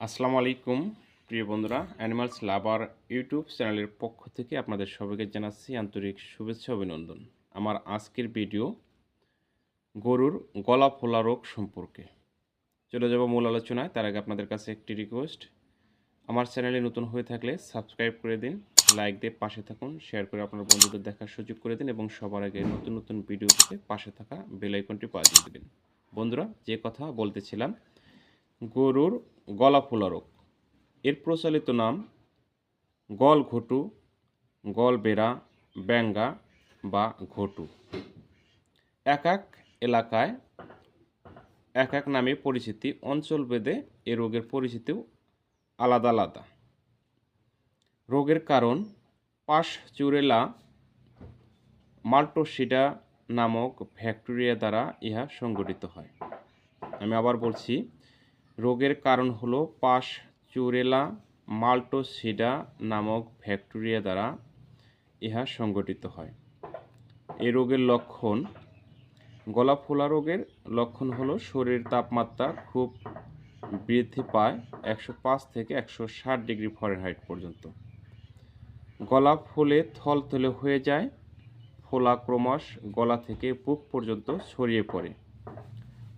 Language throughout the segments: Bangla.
আসসালামু আলাইকুম, প্রিয় বন্ধুরা। অ্যানিমালস লাভার ইউটিউব চ্যানেলের পক্ষ থেকে আপনাদের সবাইকে জানাচ্ছি আন্তরিক শুভেচ্ছা, অভিনন্দন। আমার আজকের ভিডিও গরুর গলা ফোলা রোগ সম্পর্কে। চলে যাব মূল আলোচনায়। তার আগে আপনাদের কাছে একটি রিকোয়েস্ট আমার চ্যানেলে নতুন হয়ে থাকলে সাবস্ক্রাইব করে দিন লাইক দিয়ে পাশে থাকুন শেয়ার করে আপনার বন্ধুদের দেখার সুযোগ করে দিন এবং সবার আগে নতুন নতুন ভিডিও পেতে পাশে থাকা বেল আইকনটি বাজিয়ে দেবেন। বন্ধুরা, যে কথা বলতেছিলাম, গরুর গলা ফোলা রোগ এর প্রচলিত নাম গল ঘটু, গল বেড়া, ব্যাঙ্গা বা ঘটু। এক এক এলাকায় এক এক নামে পরিচিতি, অঞ্চল ভেদে এ রোগের পরিচিতিও আলাদা আলাদা। রোগের কারণ পাশ চুরেলা মাল্টোসিডা নামক ব্যাকটেরিয়া দ্বারা ইহা সংগঠিত হয়। আমি আবার বলছি রোগের কারণ হল পাশ চুরেলা মাল্টোসিডা নামক ব্যাকটেরিয়া দ্বারা ইহা সংগঠিত হয়। এই রোগের লক্ষণ গলা ফোলা রোগের লক্ষণ হলো শরীরের তাপমাত্রা খুব বৃদ্ধি পায় একশো পাঁচ থেকে একশো ষাট ডিগ্রি ফরেনহাইট পর্যন্ত। গলা ফুলে থল থলথলে হয়ে যায়, ফোলা ক্রমশ গলা থেকে বুক পর্যন্ত ছড়িয়ে পড়ে।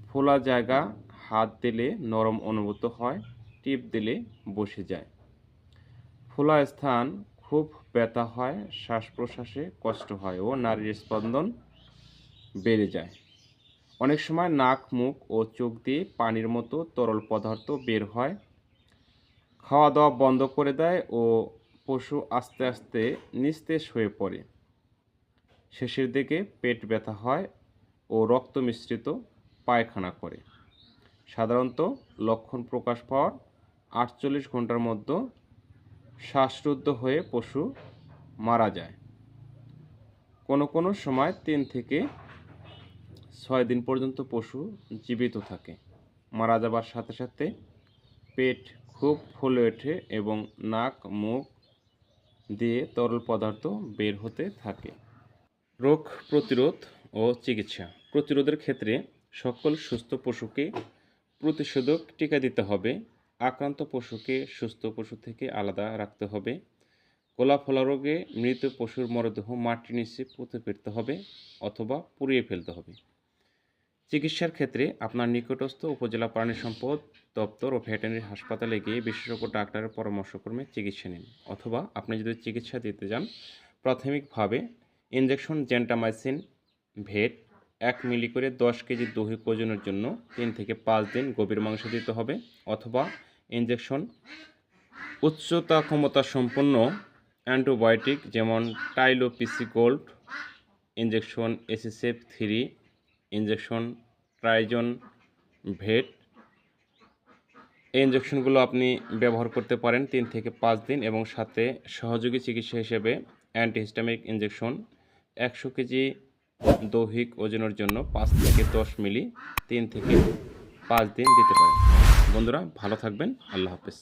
ফোলা জায়গা হাত দিলে নরম অনুভূত হয়, টিপ দিলে বসে যায়। ফোলা স্থান খুব ব্যথা হয় শ্বাস প্রশ্বাসে কষ্ট হয় ও নারীর স্পন্দন বেড়ে যায়। অনেক সময় নাক, মুখ ও চোখ দিয়ে পানির মতো তরল পদার্থ বের হয়। খাওয়া দাওয়া বন্ধ করে দেয় ও পশু আস্তে আস্তে নিস্তেজ হয়ে পড়ে। শেষের দিকে পেট ব্যথা হয় ও রক্ত মিশ্রিত পায়খানা করে। সাধারণত লক্ষণ প্রকাশ পাওয়ার আটচল্লিশ ঘণ্টার মধ্যে শ্বাসরুদ্ধ হয়ে পশু মারা যায়। কোনো কোনো সময় তিন থেকে ছয় দিন পর্যন্ত পশু জীবিত থাকে। মারা যাবার সাথে সাথে পেট খুব ফুলে ওঠে এবং নাক, মুখ দিয়ে তরল পদার্থ বের হতে থাকে। রোগ প্রতিরোধ ও চিকিৎসা। প্রতিরোধের ক্ষেত্রে সকল সুস্থ পশুকে প্রতিষেধক টিকা দিতে হবে। আক্রান্ত পশুকে সুস্থ পশু থেকে আলাদা রাখতে হবে। গোলা ফলা রোগে মৃত পশুর মরদেহ মাটির নিচে পুঁতে ফেলতে হবে অথবা পুড়িয়ে ফেলতে হবে। চিকিৎসার ক্ষেত্রে আপনার নিকটস্থ উপজেলা প্রাণী সম্পদ দপ্তর ও ভেটেরিনারি হাসপাতালে গিয়ে বিশেষজ্ঞ ডাক্তারের পরামর্শক্রমে চিকিৎসা নিন অথবা আপনি যদি চিকিৎসা দিতে যান প্রাথমিকভাবে ইনজেকশন জেন্টামাইসিন, ভেট এক মিলি করে দশ কেজি দহি ওজনের জন্য তিন থেকে পাঁচ দিন গভীর মাংস দিতে হবে অথবা ইঞ্জেকশন উচ্চতা ক্ষমতা সম্পন্ন অ্যান্টিবায়োটিক যেমন টাইলোপিসি গোল্ড ইনজেকশন এসিসেফ থ্রি ইঞ্জেকশন ট্রাইজন ভেট এই ইঞ্জেকশনগুলো আপনি ব্যবহার করতে পারেন তিন থেকে পাঁচ দিন এবং সাথে সহযোগী চিকিৎসা হিসেবে অ্যান্টিহিস্টামিক ইঞ্জেকশন একশো কেজি দৈহিক ওজনের জন্য পাঁচ থেকে দশ মিলি তিন থেকে পাঁচ দিন দিতে পারেন। বন্ধুরা, ভালো থাকবেন। আল্লাহ হাফেজ।